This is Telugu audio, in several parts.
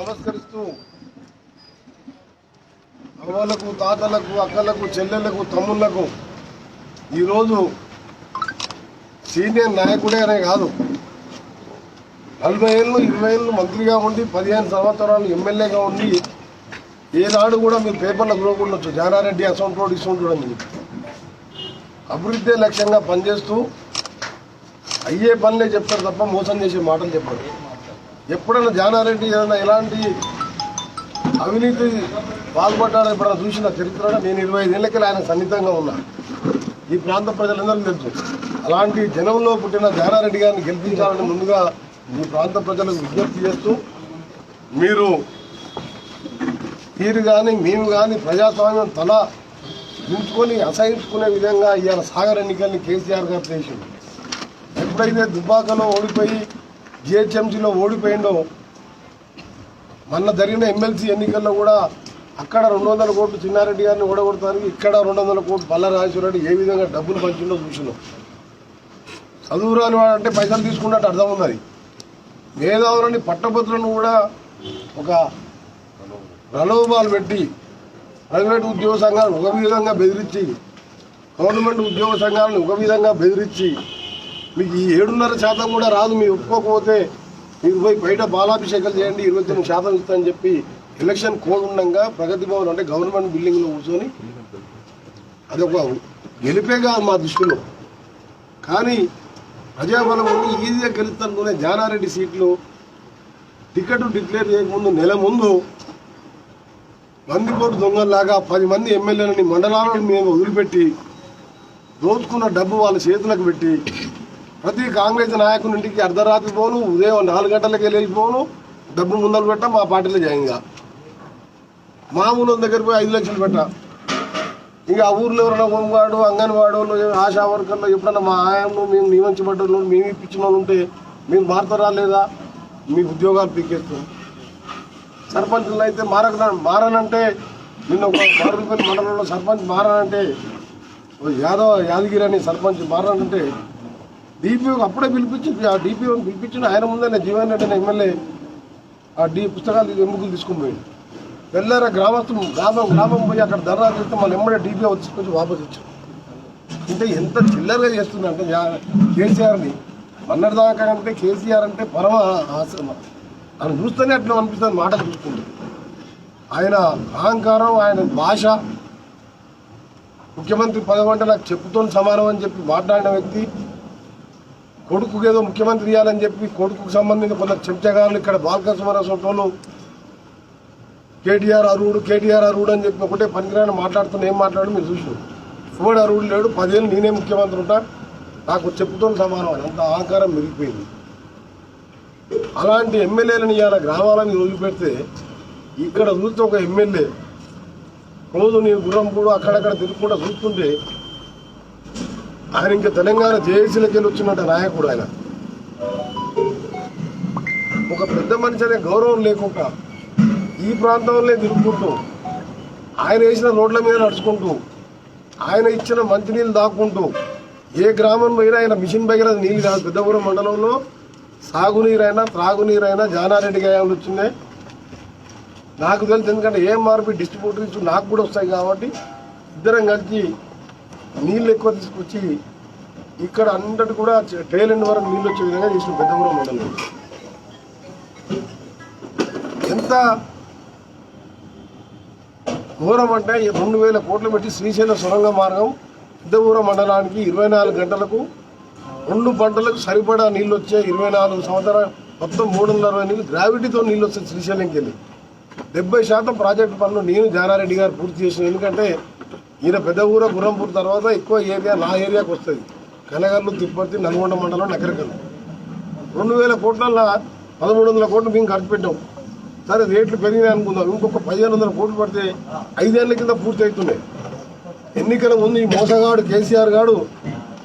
నమస్కరిస్తూ అవ్వలకు తాతలకు అక్కలకు చెల్లెళ్ళకు తమ్ముళ్ళకు ఈరోజు సీనియర్ నాయకుడే అనే కాదు నలభై ఏళ్ళు ఇరవై ఏళ్ళు మంత్రిగా ఉండి పదిహేను సంవత్సరాలు ఎమ్మెల్యేగా ఉండి ఏనాడు కూడా మీరు పేపర్లో చూడకుండొచ్చు. జానారెడ్డి అసౌంట్ రోడ్ ఇసౌంట్ రోడ్ అభివృద్ధి లక్ష్యంగా పనిచేస్తూ అయ్యే పనులే చెప్తారు తప్ప మోసం చేసే మాటలు చెప్పారు. ఎప్పుడైనా జానారెడ్డి ఏదైనా ఎలాంటి అవినీతి పాల్పడ్డాడో ఎప్పుడైనా చూసిన చరిత్ర నేను ఇరవై ఐదేళ్ళకి ఆయన సన్నిహితంగా ఉన్నా. ఈ ప్రాంత ప్రజలందరూ తెలుసు. అలాంటి జనంలో పుట్టిన జానారెడ్డి గారిని గెలిపించాలని ముందుగా ఈ ప్రాంత ప్రజలకు విజ్ఞప్తి చేస్తూ మీరు మీరు కానీ మేము కానీ ప్రజాస్వామ్యం తల దించుకొని అసహించుకునే విధంగా ఇవాళ సాగర్ ఎన్నికల్ని కేసీఆర్ గారు చేసింది ఎప్పుడైతే దుబ్బాకలో ఓడిపోయి జిహెచ్ఎంసీలో ఓడిపోయిండో మొన్న జరిగిన ఎమ్మెల్సీ ఎన్నికల్లో కూడా అక్కడ రెండు వందల కోట్లు చిన్నారెడ్డి గారిని ఓడగొడతానికి ఇక్కడ రెండు వందల కోట్లు పల్ల రాజేశ్వరరెడ్డి ఏ విధంగా డబ్బులు పంచిండో చూసినాం. చదువు రాని వాడు అంటే పైసలు తీసుకున్నట్టు అర్థం ఉన్నది. మేధావులని పట్టభద్రులను కూడా ఒక ప్రలోభాలు పెట్టి ప్రైవేట్ ఉద్యోగ సంఘాలను ఒక విధంగా బెదిరించి గవర్నమెంట్ ఉద్యోగ సంఘాలను ఒక విధంగా బెదిరించి మీకు ఈ ఏడున్నర శాతం కూడా రాదు మీరు ఒప్పుకోకపోతే మీరు పోయి బయట బాలాభిషేకాలు చేయండి ఇరవై తొమ్మిది శాతం ఇస్తానని చెప్పి ఎలక్షన్ కోడ్ ఉండగా ప్రగతి భవన్ అంటే గవర్నమెంట్ బిల్డింగ్లో కూర్చొని అదొక గెలిపే కాదు మా దృష్టిలో. కానీ ప్రజాబలం ఉండి ఈజీగా గెలుస్తానుకునే జానారెడ్డి సీట్లు టికెట్ డిక్లేర్ చేయకముందు నెల ముందు బందిపోటు దొంగల్లాగా పది మంది ఎమ్మెల్యేలని మండలాలను మేము వదిలిపెట్టి దోచుకున్న డబ్బు వాళ్ళ చేతులకు పెట్టి ప్రతి కాంగ్రెస్ నాయకుని ఇంటికి అర్ధరాత్రి పోను ఉదయం నాలుగు గంటలకు వెళ్ళిపోను డబ్బు ముందలు పెట్ట మా పార్టీలో జాయిన్గా మామూలు దగ్గర పోయి ఐదు లక్షలు పెట్ట. ఇంకా ఆ ఊర్లో ఎవరైనా హోంగార్డు అంగన్వాడు ఆశా వర్కర్లు ఎప్పుడన్నా మా ఆయంలో మేము నియమించబడ్డ మేము ఇప్పించిన వాళ్ళు ఉంటే మీరు మారుతారా లేదా మీ ఉద్యోగాలు పీకేస్తాం సర్పంచులు అయితే మారక మారనంటే నిన్న ఒక మారుపల్లి మండలంలో సర్పంచ్ మారనంటే ఓ యాదవ్ యాదగిరి అని సర్పంచ్ మారనంటే డిపిఓకి అప్పుడే పిలిపించి ఆ డిపిఓని పిలిపించిన ఆయన ముందే జీవన్ రెడ్డి ఎమ్మెల్యే ఆ డి పుస్తకాలు ఎముకలు తీసుకుని పోయాడు. వెళ్ళారా గ్రామస్తు గ్రామం గ్రామం పోయి అక్కడ ధర్నా చేస్తే మళ్ళీ ఎమ్మడే డిపిఓ వచ్చి కొంచెం వాపస్ అంటే ఎంత చిల్లరగా చేస్తుందంటే కేసీఆర్ని కేసీఆర్ని మొన్నటిదాకా అంటే కేసీఆర్ అంటే పరమ ఆశ్రమ. ఆయన చూస్తేనే అట్లా అనిపిస్తుంది మాటలు చూసుకుంటే ఆయన అహంకారం ఆయన భాష ముఖ్యమంత్రి పదవంటే నాకు చెప్పుతో సమానం అని చెప్పి మాట్లాడిన వ్యక్తి కొడుకుకి ఏదో ముఖ్యమంత్రి ఇవ్వాలని చెప్పి కొడుకుకు సంబంధించిన కొంత చెంచగాళ్ళు ఇక్కడ బాలకృష్ణ సొంటోళ్ళు కేటీఆర్ అరువుడు కేటీఆర్ అరువుడు అని చెప్పి ఒకటే పనికిరాని మాట్లాడుతున్న ఏం మాట్లాడు మీరు చూసి ఎవడు అరువుడు లేడు పదేళ్ళు నేనే ముఖ్యమంత్రి ఉంటా. నాకు చెప్పుతో సమానం అని. అంత అహంకారం మిగిలిపోయింది అలాంటి ఎమ్మెల్యేలను ఇవాళ గ్రామాలను వదిలిపెడితే ఇక్కడ చూస్తే ఒక ఎమ్మెల్యే. రోజు నేను గుర్రంపూడు అక్కడక్కడ తిరుగుకుండా చూస్తుంటే ఆయన ఇంకా తెలంగాణ జేఏసీలకి వెళ్ళి వచ్చినట్టు నాయకుడు ఆయన. ఒక పెద్ద మనిషి అనే గౌరవం లేకుండా ఈ ప్రాంతంలో తిరుగుకుంటూ ఆయన వేసిన రోడ్ల మీద నడుచుకుంటూ ఆయన ఇచ్చిన మంచినీళ్ళు దాక్కుంటూ ఏ గ్రామం పోయినా ఆయన మిషన్ భగీరథ నీళ్ళు కాదు పెద్దపురం మండలంలో సాగునీరైనా త్రాగునీరైనా జానారెడ్డి గాయాలు వచ్చినాయి నాకు తెలుసు ఎందుకంటే ఏం మార్పు ఇచ్చి నాకు కూడా వస్తాయి కాబట్టి ఇద్దరం కలిసి నీళ్ళు ఎక్కువ తీసుకొచ్చి ఇక్కడ అందరు కూడా టైల్ ఎండ్ వరకు నీళ్ళు వచ్చే విధంగా చేసిన పెద్దపురం మండలం. ఎంత ఘోరం అంటే రెండు వేల కోట్లు పెట్టి శ్రీశైలం సొరంగ మార్గం పెద్దపూర మండలానికి ఇరవై నాలుగు గంటలకు రెండు పంటలకు సరిపడా నీళ్ళు వచ్చే ఇరవై నాలుగు సంవత్సరాలు మొత్తం మూడు వందల అరవై నీళ్ళు గ్రావిటీతో నీళ్ళు వస్తాయి శ్రీశైలంకి వెళ్ళి. డెబ్బై శాతం ప్రాజెక్టు పనులు నేను జానారెడ్డి గారు పూర్తి చేసిన. ఎందుకంటే ఈయన పెద్ద ఊర గురంపూర్ తర్వాత ఎక్కువ ఏరియా నా ఏరియాకి వస్తుంది. కనగర్లు తిప్పర్తి నల్గొండ మండలం నగరకల్ రెండు వేల కోట్లల్లో పదమూడు వందల కోట్లు మేము ఖర్చు పెట్టాం. సరే రేట్లు పెరిగినాయి అనుకుందాం. ఇంకొక పదిహేను వందల కోట్లు పడితే ఐదేళ్ళ కింద పూర్తి అవుతున్నాయి. ఎన్నికల ముందు ఈ మోసగాడు కేసీఆర్ గాడు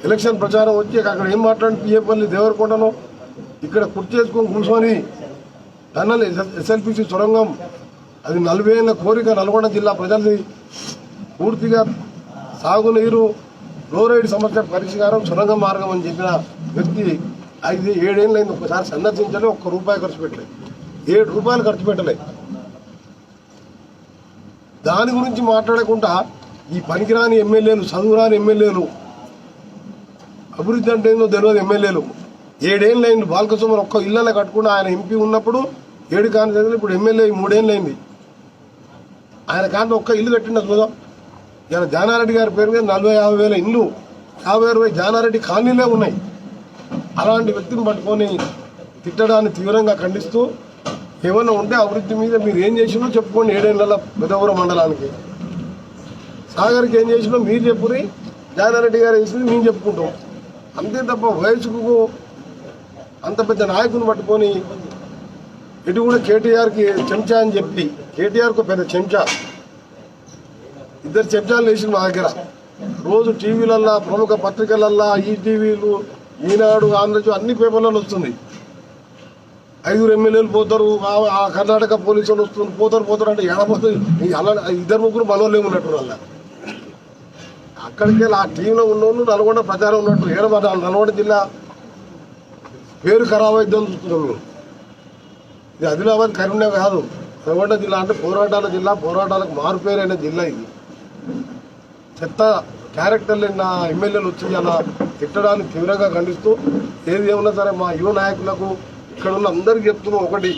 ఎలక్షన్ ప్రచారం వచ్చి అక్కడ ఏం మాట్లాడి పిఏపల్లి దేవరకొండను ఇక్కడ కుర్చేసుకొని కూర్చొని టన్నల్ ఎస్ఎల్పిసి సొరంగం. అది నలభై ఏళ్ళ కోరిక నల్గొండ జిల్లా ప్రజలది. పూర్తిగా సాగునీరు ఫ్లోరైడ్ సమస్య పరిష్కారం సొరంగ మార్గం అని చెప్పిన వ్యక్తి ఐదు ఏడేళ్ళైంది ఒకసారి సందర్శించలే ఒక్క రూపాయి ఖర్చు పెట్టలేదు ఏడు రూపాయలు ఖర్చు పెట్టలే. దాని గురించి మాట్లాడకుండా ఈ పనికిరాని ఎమ్మెల్యేలు చదువురాని ఎమ్మెల్యేలు అభివృద్ధి అంటే ఏందో తెలియదు ఎమ్మెల్యేలు. ఏడేళ్ళు అయింది బాలకసుమర్ ఒక్క ఇళ్ళలో కట్టుకుని ఆయన ఎంపీ ఉన్నప్పుడు ఏడు కాని ఇప్పుడు ఎమ్మెల్యే మూడేళ్ళు అయింది ఆయన కాంతి ఒక్క ఇల్లు కట్టిండ చూద్దాం. ఇలా జానారెడ్డి గారి పేరు మీద నలభై యాభై వేల ఇల్లు యాభై అరవై జానారెడ్డి కాలనీలే ఉన్నాయి. అలాంటి వ్యక్తిని పట్టుకొని తిట్టడాన్ని తీవ్రంగా ఖండిస్తూ ఏమన్నా ఉంటే అభివృద్ధి మీద మీరు ఏం చేసినో చెప్పుకోండి ఏడేళ్ళ పెదవరం మండలానికి. సాగర్కి ఏం చేసినో మీరు చెప్పురి జానారెడ్డి గారు వేసింది మేము చెప్పుకుంటాం. అంతే తప్ప వయసుకు అంత పెద్ద నాయకుని పట్టుకొని ఇటు కూడా కేటీఆర్కి చెంచా అని చెప్పి కేటీఆర్కు పెద్ద చెంచా. ఇద్దరు చెంచాలు వేసి మా దగ్గర. రోజు టీవీలల్లా ప్రముఖ పత్రికలల్లా ఈ టీవీలు ఈనాడు ఆంధ్రజ్యో అన్ని పేపర్లలో వస్తుంది. ఐదుగురు ఎమ్మెల్యేలు పోతారు ఆ కర్ణాటక పోలీసు వాళ్ళు వస్తుంది పోతారు పోతారు అంటే ఎడపోతుంది అలా ఇద్దరు ముగ్గురు మనోళ్ళు ఏమున్నట్టు వాళ్ళ. అక్కడికి వెళ్ళి ఆ టీంలో ఉన్నోళ్ళు నల్గొండ ప్రచారం ఉన్నట్టు ఏడ నల్గొండ జిల్లా పేరు ఖరాబ్ అయిద్దని చూస్తున్నాను ఇది ఆదిలాబాద్ కరీంనగర్ కాదు. నల్గొండ జిల్లా అంటే పోరాటాల జిల్లా పోరాటాలకు మారుపేరైన జిల్లా ఇది. చెత్త క్యారెక్టర్లు నా ఎమ్మెల్యేలు వచ్చి అలా తిట్టడానికి తీవ్రంగా ఖండిస్తూ ఏది ఏమన్నా సరే మా యువ నాయకులకు ఇక్కడ ఉన్న అందరికీ చెప్తున్నాం ఒకటి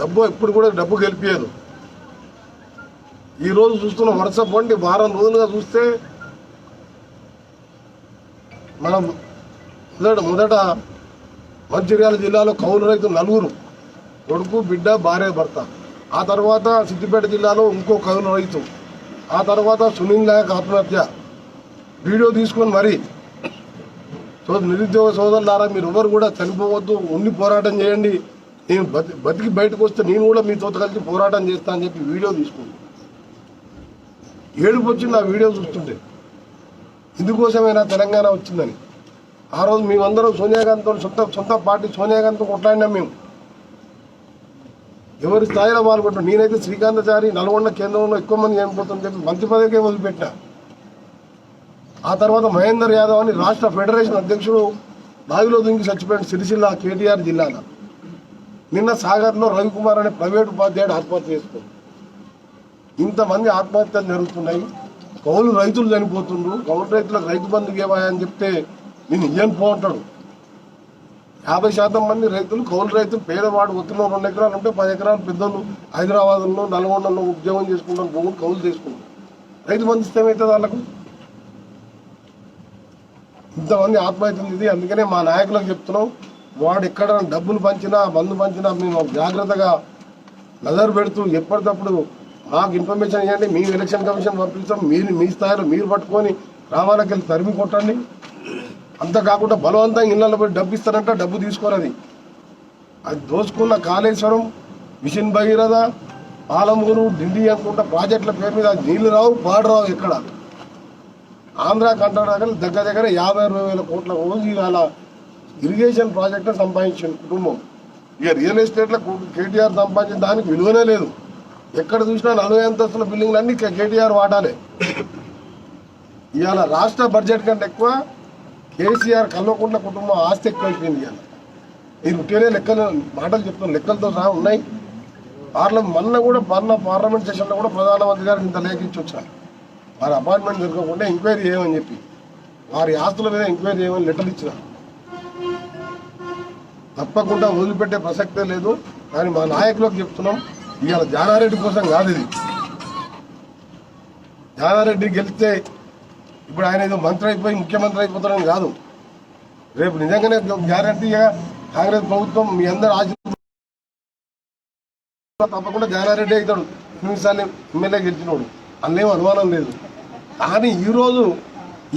డబ్బు ఎప్పుడు కూడా డబ్బు గెలిపించదు ఈరోజు చూస్తున్న వరుస పండి వారం రోజులుగా చూస్తే మనం మొదట మొదట మంచిర్యాల జిల్లాలో కౌలు రైతు నలుగురు కొడుకు బిడ్డ భార్య భర్త. ఆ తర్వాత సిద్దిపేట జిల్లాలో ఇంకో కౌలు రైతు. ఆ తర్వాత సునీల్ నాయక్ ఆత్మహత్య. వీడియో తీసుకొని మరి సో నిరుద్యోగ సోదరులారా మీరు ఎవరు కూడా చనిపోవద్దు ఉండి పోరాటం చేయండి. నేను బతి బతికి బయటకు వస్తే నేను కూడా మీతో కలిసి పోరాటం చేస్తా అని చెప్పి వీడియో తీసుకుంది. ఏడుపు వచ్చింది ఆ వీడియో చూస్తుంటే. ఇందుకోసమైనా తెలంగాణ వచ్చిందని. ఆ రోజు మేమందరం సోనియా గాంధీతో సొంత సొంత పార్టీ సోనియా గాంధీతో కొట్లాడినాం మేము. ఎవరి స్థాయిలో పాల్గొంటాం నేనైతే శ్రీకాంతచారి నల్గొండ కేంద్రంలో ఎక్కువ మంది చనిపోతుందని చెప్పి మంత్రి పదవికే వదిలిపెట్టినా. ఆ తర్వాత మహేందర్ యాదవ్ అని రాష్ట్ర ఫెడరేషన్ అధ్యక్షుడు బావిలో దుంగి చచ్చిపోయిన సిరిసిల్ల కేటీఆర్ జిల్లాలో. నిన్న సాగర్లో రవికుమార్ అనే ప్రైవేట్ ఉపాధ్యాయుడు ఆత్మహత్య చేసుకుంది ఇంతమంది ఆత్మహత్యలు జరుగుతున్నాయి. కౌలు రైతులు చనిపోతుండ్రు. కౌలు రైతులకు రైతు బంధు ఇవ్వయా అని చెప్తే నేను ఇయ్యను పోంటాడు యాభై శాతం మంది రైతులు కౌలు రైతులు పేదవాడు ఒత్తిలో రెండు ఎకరాలు ఉంటే పది ఎకరాలు పెద్దలు హైదరాబాద్లో నల్గొండలో ఉద్యోగం చేసుకుంటారు భూములు కౌలు తీసుకుంటారు రైతు బంధు ఇస్తే ఏమవుతుంది వాళ్ళకు? ఇంతమంది ఆత్మహత్యలు ఇది. అందుకనే మా నాయకులకు చెప్తున్నాం వాడు ఎక్కడ డబ్బులు పంచినా మందు పంచినా మేము జాగ్రత్తగా నజర్ పెడుతూ ఎప్పటికప్పుడు మాకు ఇన్ఫర్మేషన్ ఇవ్వండి. మేము ఎలక్షన్ కమిషన్ పంపిస్తాం. మీరు మీ స్థాయిలో మీరు పట్టుకొని రావాలకి వెళ్ళి తరిమి కొట్టండి. అంత కాకుండా బలవంతంగా ఇళ్ళలో పోయి డబ్బు ఇస్తారంట డబ్బు తీసుకోరది అది దోచుకున్న కాళేశ్వరం మిషన్ భగీరథ పాలమూరు ఢిల్లీ అనుకుంటా ప్రాజెక్టుల పేరు మీద నీళ్ళు రావు బాడు రావు ఎక్కడ? ఆంధ్ర కంటే దగ్గర దగ్గర యాభై అరవై వేల కోట్ల రోజు ఇవాళ ఇరిగేషన్ ప్రాజెక్టు సంపాదించిన కుటుంబం. ఇక రియల్ ఎస్టేట్లో కేటీఆర్ సంపాదించిన దానికి విలువనే లేదు. ఎక్కడ చూసినా నలభై అంతస్తుల బిల్డింగ్లు అన్నీ కేటీఆర్ వాడాలి ఇవాళ రాష్ట్ర బడ్జెట్ కంటే ఎక్కువ కేసీఆర్ కల్వకుంట్ల కుటుంబం ఆస్తి ఎక్కువైపోయింది కదా నేను ఉట్టినే లెక్కలు మాటలు చెప్తాను లెక్కలతో సహా ఉన్నాయి. పార్లమెంట్ మొన్న కూడా మొన్న పార్లమెంట్ సెషన్లో కూడా ప్రధానమంత్రి గారు ఇంత లేఖించి వచ్చారు. వారి అపాయింట్మెంట్ దొరకకుండా ఎంక్వైరీ చేయమని చెప్పి వారి ఆస్తుల మీద ఎంక్వైరీ చేయమని లెటర్ ఇచ్చినారు. తప్పకుండా వదిలిపెట్టే ప్రసక్తే లేదు. కానీ మా నాయకులకు చెప్తున్నాం ఇవాళ జానారెడ్డి కోసం కాదు ఇది. జానారెడ్డి గెలిస్తే ఇప్పుడు ఆయన ఏదో మంత్రి అయిపోయి ముఖ్యమంత్రి అయిపోతాడని కాదు. రేపు నిజంగానే గ్యారంటీగా కాంగ్రెస్ ప్రభుత్వం మీ అందరు ఆశీర్వాదం తప్పకుండా జానారెడ్డి అవుతాడు. ఎన్నిసార్లు ఎమ్మెల్యే గెలిచినోడు. అందులో అనుమానం లేదు. కానీ ఈరోజు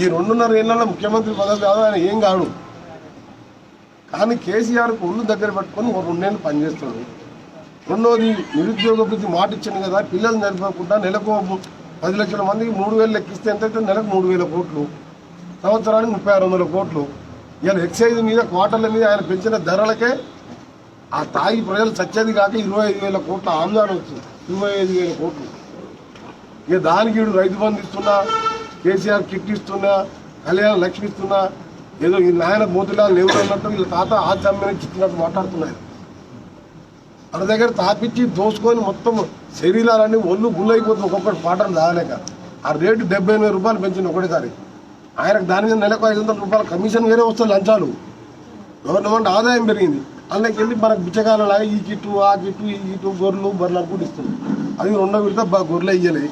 ఈ రెండున్నర ఏళ్ళలో ముఖ్యమంత్రి పదవి కాదు ఆయన ఏం కాడు కానీ కేసీఆర్కు ఒళ్ళు దగ్గర పెట్టుకొని ఒక రెండేళ్ళు పనిచేస్తాడు రెండోది నిరుద్యోగ వృద్ధి మాట ఇచ్చింది కదా పిల్లలు చనిపోకుండా నెలకు పది లక్షల మందికి మూడు వేలు లెక్కిస్తే ఎంతైతే నెలకు మూడు వేల కోట్లు సంవత్సరానికి ముప్పై ఆరు వందల కోట్లు ఇవాళ ఎక్సైజ్ మీద క్వార్టర్ల మీద ఆయన పెంచిన ధరలకే ఆ తాగి ప్రజలు చచ్చేది కాక ఇరవై ఐదు వేల కోట్ల ఆందోళన వచ్చింది. ఇరవై ఐదు వేల కోట్లు. ఇక దానికి వీడు రైతు బంధు ఇస్తున్నా కేసీఆర్ కిట్ ఇస్తున్నా కళ్యాణ లక్ష్మి ఇస్తున్నా ఏదో ఈ నాయన మోతిలాల్ నెహ్రూ అన్నట్టు వీళ్ళ తాత ఆచమ్యని చిచ్చినట్టు మాట్లాడుతున్నారు. వాళ్ళ దగ్గర తాపించి దోసుకొని మొత్తం శరీరాలన్నీ ఒళ్ళు గుళ్ళైపోతుంది ఒక్కొక్కటి పాటలు తాగలేక ఆ రేటు డెబ్బై ఎనిమిది రూపాయలు పెంచింది ఒకటేసారి ఆయనకు దాని మీద నెలకు ఐదు వందల రూపాయల కమిషన్ వేరే వస్తుంది లంచాలు. గవర్నమెంట్ ఆదాయం పెరిగింది. అందులోకి వెళ్ళి మనకు బిచ్చకాలలాగా ఈ కిట్టు ఆ కిట్టు ఈ కిట్టు గొర్రెలు బర్రెలు అనుకుంటూ ఇస్తుంది. అది రెండో విడత గొర్రెలు ఇయ్యలే.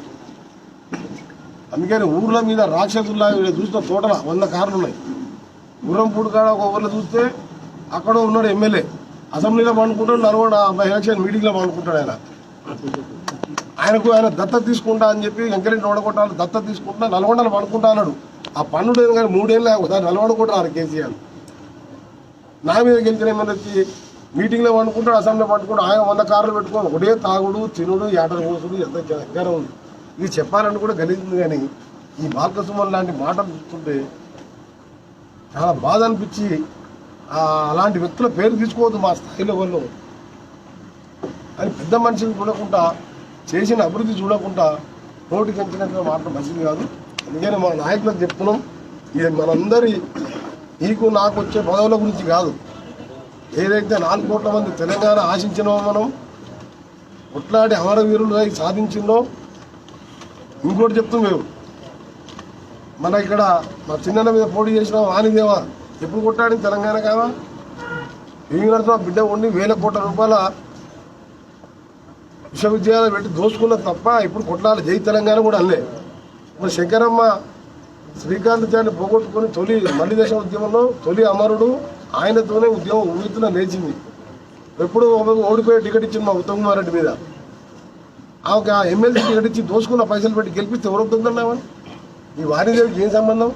అందుకని ఊర్ల మీద రాక్షసుల్లా చూస్తే చూసిన తోటల వంద కార్లు ఉన్నాయి. గుర్రంపూడి కాడ ఒక ఊర్లో చూస్తే అక్కడ ఉన్నాడు ఎమ్మెల్యే. అసెంబ్లీలో పండుకుంటాడు నల్గొండ ఎలక్షన్ మీటింగ్లో పండుకుంటాడు ఆయన. ఆయనకు ఆయన దత్త తీసుకుంటా అని చెప్పి వెంకరెడ్డి ఓడగొట్టాలి దత్త తీసుకుంటా నల్గొండలో పండుకుంటా అన్నాడు. ఆ పన్నుడు కానీ మూడేళ్ళు దాన్ని నల్గొండ కేసీఆర్. నా మీద గెలిచిన ఏమైనా వచ్చి మీటింగ్లో పండుకుంటాడు అసెంబ్లీలో పండుకుంటాడు ఆయన వంద కార్లు పెట్టుకొని ఒకటే తాగుడు తినుడు ఏటలు కోసుడు ఎంత దగ్గర ఉంది. ఇది చెప్పాలని కూడా గెలిచింది కానీ ఈ బాలకసుమన్ లాంటి మాటలు చూస్తుంటే చాలా బాధ అనిపించి అలాంటి వ్యక్తుల పేరు తీసుకోవద్దు మా స్థాయిలో వాళ్ళు. అని పెద్ద మనుషులు చూడకుండా చేసిన అభివృద్ధి చూడకుండా నోటి పెంచినట్టు మాట మంచిది కాదు. అందుకని మా నాయకులకు చెప్తున్నాం ఇది మనందరి నీకు నాకు వచ్చే పదవుల గురించి కాదు. ఏదైతే నాలుగు కోట్ల మంది తెలంగాణ ఆశించినామో మనం కొట్లాడి అమరవీరులు సాధించిందో ఇంకోటి చెప్తాం మేము. మన ఇక్కడ మా చిన్న మీద పోటీ చేసిన వాణిదేవ ఎప్పుడు కొట్టాడు? తెలంగాణ కావా? ఏం బిడ్డ ఉండి వేల కోట్ల రూపాయల విశ్వవిద్యాలయం పెట్టి దోసుకున్న తప్ప ఇప్పుడు కొట్లాలి జై తెలంగాణ కూడా అల్లే. మరి శంకరమ్మ శ్రీకాంతాచార్య పోగొట్టుకుని తొలి మల్లి దేశ ఉద్యమంలో తొలి అమరుడు ఆయనతోనే ఉద్యమం ఊరితున్న లేచింది. ఎప్పుడు ఆమెకు ఓడిపోయే టికెట్ ఇచ్చింది మా ఉత్తమ్ కుమార్ రెడ్డి మీద. ఆమె ఒక ఎమ్మెల్సీ టికెట్ ఇచ్చి దోసుకున్న పైసలు పెట్టి గెలిపిస్తే ఎవరు వద్దున్నామని ఈ వారిదేవికి ఏం సంబంధం?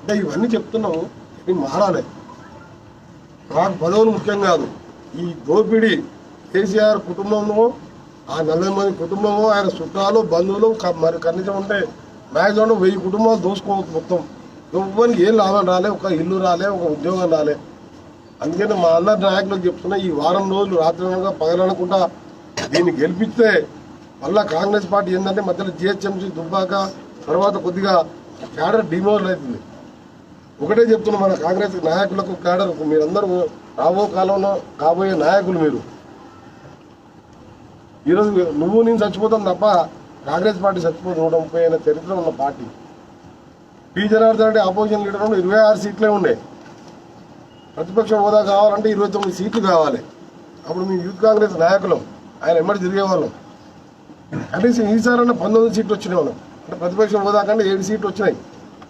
అంటే ఇవన్నీ చెప్తున్నాము ఇవి మారాలి నాకు పదవులు ముఖ్యం కాదు. ఈ దోపిడీ కేసీఆర్ కుటుంబంలో ఆ నలభై మంది కుటుంబము ఆయన చుట్టాలు బంధువులు మరి కనీసం ఉంటే మ్యాక్సిమం వెయ్యి కుటుంబాలు దోసుకోవచ్చు మొత్తం. ఇవ్వడానికి ఏం లాభం రాలే ఒక ఇల్లు రాలే ఒక ఉద్యోగం రాలే. అందుకని మా అందరి నాయకులకు చెప్తున్నా ఈ వారం రోజులు రాత్రి పగలనకుండా దీన్ని గెలిపిస్తే మళ్ళీ కాంగ్రెస్ పార్టీ ఏంటంటే మధ్యలో జిహెచ్ఎంసీ దుబ్బాక తర్వాత కొద్దిగా క్యాడర్ డిమోరల్ అవుతుంది ఒకటే చెప్తున్నా మన కాంగ్రెస్ నాయకులకు క్యాడర్ మీరందరూ రాబో కాలంలో కాబోయే నాయకులు మీరు. ఈరోజు నువ్వు నేను చచ్చిపోతాం తప్ప కాంగ్రెస్ పార్టీ చచ్చిపోతుంది నూట ముప్పై అయిన చరిత్ర ఉన్న party. P. Janardhan Reddy opposition leader ఉండే ఇరవై ఆరు సీట్లే ఉండే. ప్రతిపక్ష హోదా కావాలంటే ఇరవై తొమ్మిది సీట్లు కావాలి. అప్పుడు మీ యూత్ కాంగ్రెస్ నాయకులు. ఆయన ఎమ్మడి తిరిగేవాళ్ళం. కనీసం ఈసారన్నా పంతొమ్మిది సీట్లు వచ్చినాయి మనం. అంటే ప్రతిపక్ష హోదా కంటే ఏడు సీట్లు వచ్చినాయి.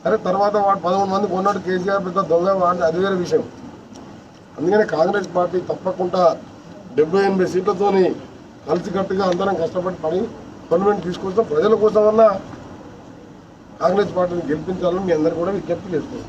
సరే తర్వాత వాడు పదమూడు మంది కొన్నాడు కేసీఆర్ పెద్ద దొంగ వాడి అది వేరే విషయం. అందుకనే కాంగ్రెస్ పార్టీ తప్పకుండా డెబ్బై ఎనభై సీట్లతోని కలిసికట్టుగా అందరం కష్టపడి పని గవర్నమెంట్ తీసుకొస్తాం ప్రజల కోసమన్నా కాంగ్రెస్ పార్టీని గెలిపించాలని మీ అందరు కూడా విజ్ఞప్తి చేస్తున్నాం